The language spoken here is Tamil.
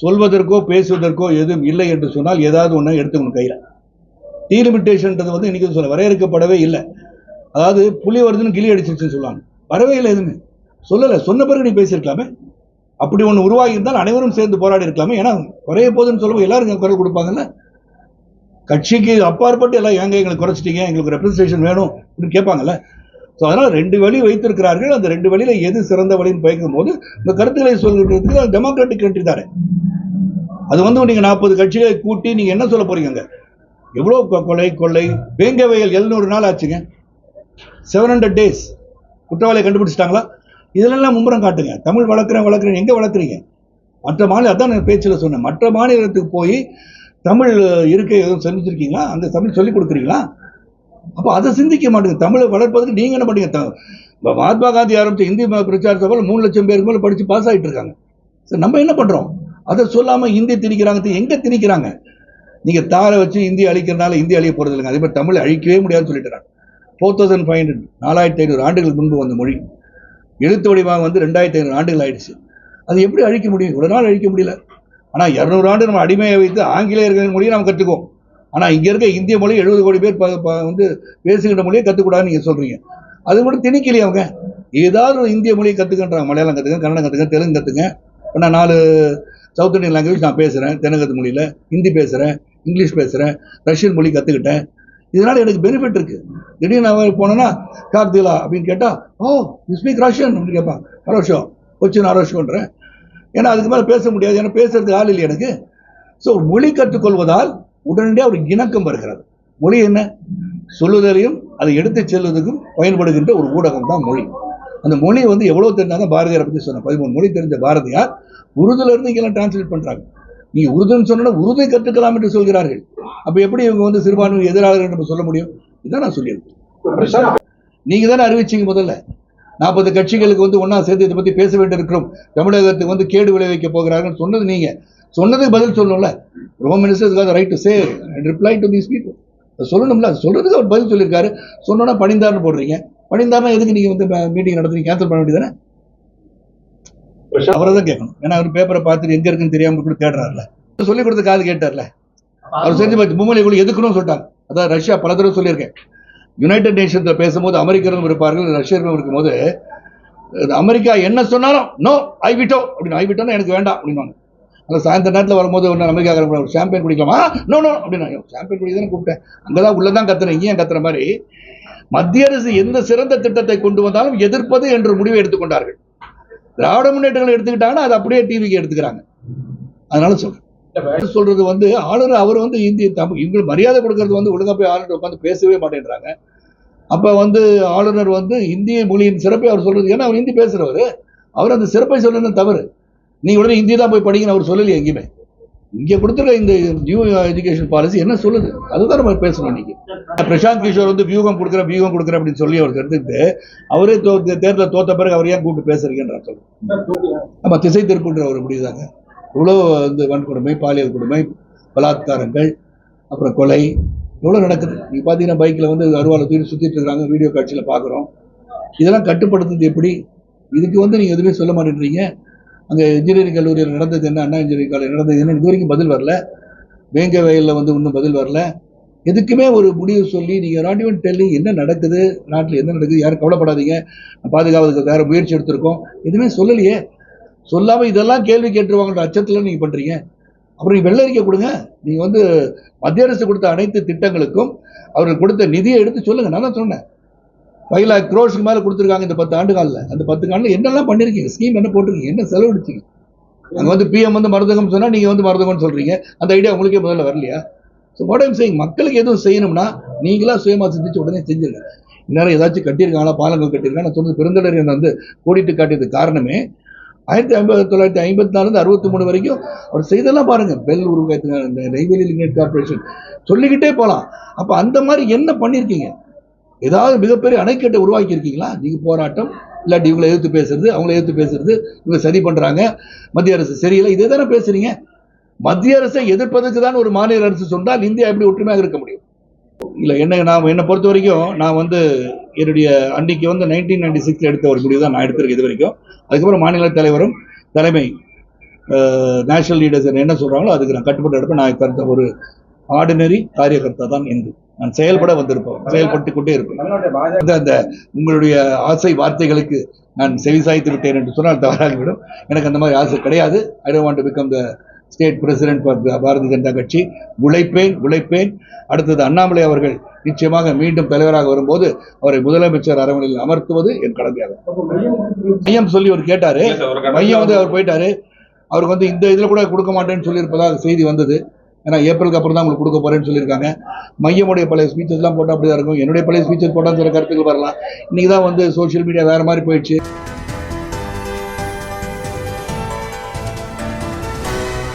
சொல்வதற்கோ பேசுவதற்கோ எதுவும் இல்லை என்று சொன்னால் ஏதாவது ஒன்று எடுத்துக்கணும் கையில். டீலிமிட்டேஷன்ன்றது வந்து இன்றைக்கி சொல்ல வரையறுக்கப்படவே இல்லை. அதாவது புலி வருதுன்னு கிளி அடிச்சிருச்சுன்னு சொல்லுவாங்க. வரவே இல்லை எதுவுமே. சொல்லலை சொன்ன பிறகு நீ பேசியிருக்கலாமே. அப்படி ஒன்று உருவாகி இருந்தால் அனைவரும் சேர்ந்து போராடி இருக்கலாமே ஏன்னா குறைய போகுதுன்னு சொல்லும்போது எல்லாரும் குரல் கொடுப்பாங்கல்ல. கட்சிக்கு அப்பாற்பட்டு எல்லாம் ஏங்க எங்களுக்கு குறைச்சிட்டீங்க எங்களுக்கு ரெப்ரஸன்டேஷன் வேணும் அப்படின்னு கேட்பாங்கல்ல. ஸோ அதனால் ரெண்டு வழி வைத்திருக்கிறார்கள். அந்த ரெண்டு வழியில எது சிறந்த வழின்னு பயக்கும் போது இந்த கருத்துக்களை சொல்கிறதுக்கு டெமோக்ராட்டிக் கண்ட்ரி தானே. அது வந்து நீங்கள் நாற்பது கட்சிகளை கூட்டி நீங்கள் என்ன சொல்ல போறீங்க எவ்வளோ கொலை கொள்ளை வேங்க வயல் எழுநூறு நாள் ஆச்சுங்க. செவன் ஹண்ட்ரட் டேஸ் குற்றவாளியை கண்டுபிடிச்சிட்டாங்களா? இதிலெல்லாம் மும்முரம் காட்டுங்க. தமிழ் வளர்க்குறேன் வளர்க்குறேன் எங்கே வளர்க்குறீங்க? மற்ற மாநிலம் அதான் நான் பேச்சில் சொன்னேன். மற்ற மாநிலத்துக்கு போய் தமிழ் இருக்கை எதுவும் செஞ்சுருக்கீங்களா அந்த தமிழ் சொல்லிக் கொடுக்குறீங்களா? அப்போ அதை சிந்திக்க மாட்டேங்க தமிழை வளர்ப்பதற்கு நீங்கள் என்ன பண்ணீங்க த- மகாத்மா காந்தி ஆரம்பித்த இந்தி பிரச்சார சபையில் மூணு லட்சம் பேருக்கு மேலே படித்து பாஸ் ஆகிட்டு இருக்காங்க சரி நம்ம என்ன பண்ணுறோம் அதை சொல்லாமல் ஹிந்தி திணிக்கிறாங்க எங்கே திணிக்கிறாங்க? நீங்கள் தாரை வச்சு இந்தி அழிக்கிறனால இந்தி அழிய போகிறது இல்லைங்க. அதே மாதிரி தமிழை அழிக்கவே முடியாதுன்னு சொல்லிட்டுறாங்க. ஃபோர் தௌசண்ட் ஃபைவ் ஹண்ட்ரட் நாலாயிரத்தி ஐநூறு ஆண்டுகளுக்கு முன்பு வந்த மொழி. எழுத்து வடிவாக வந்து ரெண்டாயிரத்தி ஐநூறு ஆண்டுகள் ஆயிடுச்சு. அது எப்படி அழிக்க முடியும்? ஒரு நாள் அழிக்க முடியல. ஆனால் இரநூறு ஆண்டு நம்ம அடிமையை வைத்து ஆங்கிலேயர்களின் மொழியை நம்ம கற்றுக்குவோம். ஆனால் இங்கே இருக்க இந்திய மொழி எழுபது கோடி பேர் வந்து பேசுகின்ற மொழியை கற்றுக்கூடாதுன்னு நீங்கள் சொல்கிறீங்க அது மட்டும் திணிக்கலையே அவங்க? ஏதாவது ஒரு இந்திய மொழியை கற்றுக்கன்றாங்க மலையாளம் கற்றுக்க கன்னடம் கற்றுக்க தெலுங்கு கற்றுங்க இப்போ நான் நாலு சவுத் இந்தியன் லாங்குவேஜ் நான் பேசுகிறேன் தெலுங்கு மொழியில் ஹிந்தி பேசுகிறேன் இங்கிலீஷ் பேசுகிறேன் ரஷ்யன் மொழி கற்றுக்கிட்டேன் இதனால் எனக்கு பெனிஃபிட் இருக்குது திடீர்னு நான் போனேன்னா கார்த்திலா அப்படின்னு கேட்டால் ஓ யூ ஸ்பீக் ரஷ்யன் அப்படின்னு கேட்பான். அரோஷோ கொச்சின் அரோஷோன்றேன் ஏன்னா அதுக்கு மேலே பேச முடியாது. ஏன்னா பேசுறதுக்கு ஆள் இல்லை எனக்கு. ஸோ மொழி கற்றுக்கொள்வதால் உடனடியாக ஒரு இணக்கம் வருகிறது. மொழி என்ன? சொல்லுதலையும் அதை எடுத்து செல்வதற்கும் பயன்படுகின்ற ஒரு ஊடகம் தான் மொழி. அந்த மொழி வந்து எவ்வளோ தெரிஞ்சாலும் பாரதியாரை பற்றி சொன்ன பதிமூணு மொழி தெரிஞ்ச பாரதியார் உருதுல இருந்து இங்கெல்லாம் டிரான்ஸ்லேட் பண்ணுறாங்க நீங்கள் உருதுன்னு சொன்னா உருதை கற்றுக்கலாம் என்று சொல்கிறார்கள். அப்ப எப்படி இவங்க வந்து சிறுபான்மை எதிராளர்கள் நம்ம சொல்ல முடியும்? இதுதான் நான் சொல்லியிருக்கேன் நீங்க தானே அறிவிச்சீங்க முதல்ல. நாற்பது கட்சிகளுக்கு வந்து ஒன்றா சேர்த்து இதை பத்தி பேச வேண்டியிருக்கிறோம். தமிழகத்துக்கு வந்து கேடு விளைவிக்க போகிறார்கள் சொன்னது நீங்க. சொன்னதுக்கு பதில் சொல்லணும்ல. Rome minister right to say reply to these people சொல்லணும்ல. அது அவர் பதில் சொல்லியிருக்காரு. சொன்னோன்னா பணிந்தார்னு போடுறீங்க. பணிந்தார்னா எதுக்கு நீங்க வந்து மீட்டிங் நடத்தி கேன்சல் பண்ண வேண்டியதானே அவரை தான் கேட்கணும். ஏன்னா அவர் பேப்பரை பார்த்துட்டு எங்க இருக்குன்னு தெரியாம கூட தேடுறாருல. சொல்லிக் கொடுத்த காது கேட்டார்ல. அவர் செஞ்சு பார்த்து மும்மொழி குழு எதுக்குன்னு சொல்லிட்டாங்க. அதான் ரஷ்யா பல தடவை சொல்லியிருக்கேன். யுனைடெட் நேஷன்ஸில் பேசும்போது அமெரிக்கர்களும் இருப்பார்கள் ரஷ்யர்களும் இருக்கும்போது அமெரிக்கா என்ன சொன்னாலும் நோ ஐ விட்டோ அப்படின்னு ஐ விட்டோன்னா எனக்கு வேண்டாம் அப்படின்னு அந்த சாயந்தர நேரத்தில் வரும்போது ஒன்று அமெரிக்கா சாம்பியன் குடிக்கலாமா? நோ நோ அப்படின்னா சாம்பியன் குடி கூப்பிட்டேன் அங்கே தான் உள்ளே தான் கத்துறேன் இங்கேயும் கத்துற மாதிரி? மத்திய அரசு எந்த சிறந்த திட்டத்தை கொண்டு வந்தாலும் எதிர்ப்பது என்ற முடிவை எடுத்துக்கொண்டார்கள் திராவிட முன்னேற்றங்களை எடுத்துக்கிட்டாங்கன்னா அது அப்படியே டிவிக்கு எடுத்துக்கிறாங்க. அதனால சொல்றேன். சொல்றது வந்து ஆளுநர் அவர் வந்து இந்திய தமிழ் இவங்களுக்கு மரியாதை கொடுக்கறது வந்து ஒழுங்கா போய் ஆளுநர் உட்காந்து பேசவே மாட்டேன்றாங்க. அப்ப வந்து ஆளுநர் வந்து இந்திய மொழியின் சிறப்பை அவர் சொல்றது ஏன்னா அவர் ஹிந்தி பேசுறவர். அவர் அந்த சிறப்பை சொல்றது தவறு. நீ உடனே ஹிந்தி தான் போய் படிக்கணும் அவர் சொல்லலையே எங்கேயுமே. இங்கே கொடுத்துருக்க இந்த நியூ எஜுகேஷன் பாலிசி என்ன சொல்லுது? அதுதான் நம்ம பேசணும் இன்னைக்கு. பிரசாந்த் கிஷோர் வந்து வியூகம் கொடுக்குறேன் வியூகம் கொடுக்குறேன் அப்படின்னு சொல்லி அவர் எடுத்துக்கிட்டு அவரே தோ தேர்தலில் தோத்த பிறகு அவர் ஏன் கூப்பிட்டு பேசுறீங்கன்ற சொல்லுங்க நம்ம திசை திருப்புன்ற ஒரு முடிவுதாங்க. இவ்வளோ வந்து வன்கொடுமை பாலியல் கொடுமை பலாத்காரங்கள் அப்புறம் கொலை எவ்வளோ நடக்குது. நீ பார்த்தீங்கன்னா பைக்கில் வந்து அருவாலை தூக்கி சுற்றிட்டு இருக்காங்க வீடியோ காட்சியில் பார்க்குறோம் இதெல்லாம் கட்டுப்படுத்துறது எப்படி? இதுக்கு வந்து நீங்கள் எதுவுமே சொல்ல மாட்டேன்றீங்க. அங்கே இன்ஜினியரிங் கல்லூரியில் நடந்தது என்ன? அண்ணா இன்ஜினியரிங் காலேஜ் நடந்தது என்ன? இது வரைக்கும் பதில் வரல. வேங்க வயலில் வந்து இன்னும் பதில் வரல. எதுக்குமே ஒரு முடிவு சொல்லி நீங்கள் நாட் ஈவன் டெல்லி என்ன நடக்குது? நாட்டில் என்ன நடக்குது? யாரும் கவலைப்படாதீங்க. பாதுகாவதுக்கு வேறு முயற்சி எடுத்திருக்கோம். எதுவுமே சொல்லலையே. சொல்லாமல் இதெல்லாம் கேள்வி கேட்டுருவாங்கன்ற அச்சத்தில் நீங்கள் பண்ணுறீங்க அப்புறம் நீ வெள்ளரிக்கை அறிக்கை கொடுங்க. நீங்கள் வந்து மத்திய அரசு கொடுத்த அனைத்து திட்டங்களுக்கும் அவர்கள் கொடுத்த நிதியை எடுத்து சொல்லுங்கள் நான் தான் சொன்னேன். ஃபைவ் லேக் க்ரோஸ்க்கு மேலே கொடுத்துருக்காங்க இந்த பத்து ஆண்டு காலில் அந்த பத்து காலில் என்னெல்லாம் பண்ணியிருக்கீங்க ஸ்கீம் என்ன போட்டிருக்கீங்க? என்ன செலவழிச்சிங்க அங்கே வந்து பிஎம் வந்து மருந்தகம் சொன்னால் நீங்கள் வந்து மருந்தகம்னு சொல்கிறீங்க அந்த ஐடியா உங்களுக்கே முதல்ல வரலையா? ஸோ வாட் ஐம் செய்யுங்க மக்களுக்கு எதுவும் செய்யணும்னா நீங்களாக சுயமாக சிந்திச்சு உடனே செஞ்சிருங்க. இந்நேரம் ஏதாச்சும் கட்டியிருக்காங்களா? பாலங்கள் கட்டியிருக்காங்க நான் சொன்னது பெருந்தடர் வந்து கோடிட்டு காட்டியது காரணமே ஆயிரத்தி ஐம்பது தொள்ளாயிரத்தி ஐம்பத்தி நாலுலேருந்து அறுபத்தி மூணு வரைக்கும் அவர் செய்தெல்லாம் பாருங்க. பெல் உருவாக்குங்க இந்த நெய்வேலி லிமிடெட் கார்பரேஷன் சொல்லிக்கிட்டே போகலாம் அப்போ அந்த மாதிரி என்ன பண்ணியிருக்கீங்க ஏதாவது மிகப்பெரிய அணைக்கட்டை உருவாக்கி இருக்கீங்களா நீங்கள் போராட்டம் இல்லாட்டி இவங்களை எதிர்த்து பேசுறது அவங்கள எதிர்த்து பேசுறது இவங்க சரி பண்ணுறாங்க மத்திய அரசு சரியில்லை இதே தானே பேசுறீங்க? மத்திய அரசை எதிர்ப்பதற்கு தான் ஒரு மாநில அரசு சொன்னால் இந்தியா எப்படி ஒற்றுமையாக இருக்க முடியும்? இல்லை என்ன நான் என்னை பொறுத்த வரைக்கும் நான் வந்து என்னுடைய அன்னைக்கு வந்து நைன்டீன் நைன்டி சிக்ஸில் எடுத்த ஒரு முடிவு தான் நான் எடுத்திருக்கேன் இது வரைக்கும். அதுக்கப்புறம் மாநில தலைவரும் தலைமை நேஷனல் லீடர்ஸ் என்ன சொல்கிறாங்களோ அதுக்கு நான் கட்டுப்பட்டு எடுப்பேன். நான் கருத்த ஒரு ஆர்டினரி காரியகர்த்தா தான் என்று. நான் செயல்பட வந்திருப்பேன் செயல்பட்டு கொண்டே இருப்பேன் அந்த உங்களுடைய ஆசை வார்த்தைகளுக்கு நான் செவிசாய்த்து விட்டேன் என்று சொன்னால் தவறாகிவிடும். எனக்கு அந்த மாதிரி ஆசை கிடையாது. I don't want to become the state president for Bharatiya Janata கட்சி உழைப்பேன் உழைப்பேன். அடுத்தது அண்ணாமலை அவர்கள் நிச்சயமாக மீண்டும் தலைவராக வரும்போது அவரை முதலமைச்சர் அரவணையில் அமர்த்துவது என் கடமையாகும். மையம் சொல்லி அவர் கேட்டாரு. மையம் வந்து அவர் போயிட்டாரு. அவருக்கு வந்து இந்த இதில் கூட கொடுக்க மாட்டேன்னு சொல்லியிருப்பதாக செய்தி வந்தது. ஏன்னா ஏப்ரலுக்கு அப்புறம் தான் உங்களுக்கு கொடுக்க போறேன்னு சொல்லியிருக்காங்க. மையமுடைய பழைய ஸ்பீச்சஸ்லாம் போட்டால் அப்படி தான் இருக்கும். என்னுடைய பழைய ஸ்பீச்சஸ் போட்டால் சில கருத்துக்கள் வரலாம். இன்னைக்கு தான் வந்து சோஷியல் மீடியா வேற மாதிரி போயிடுச்சு.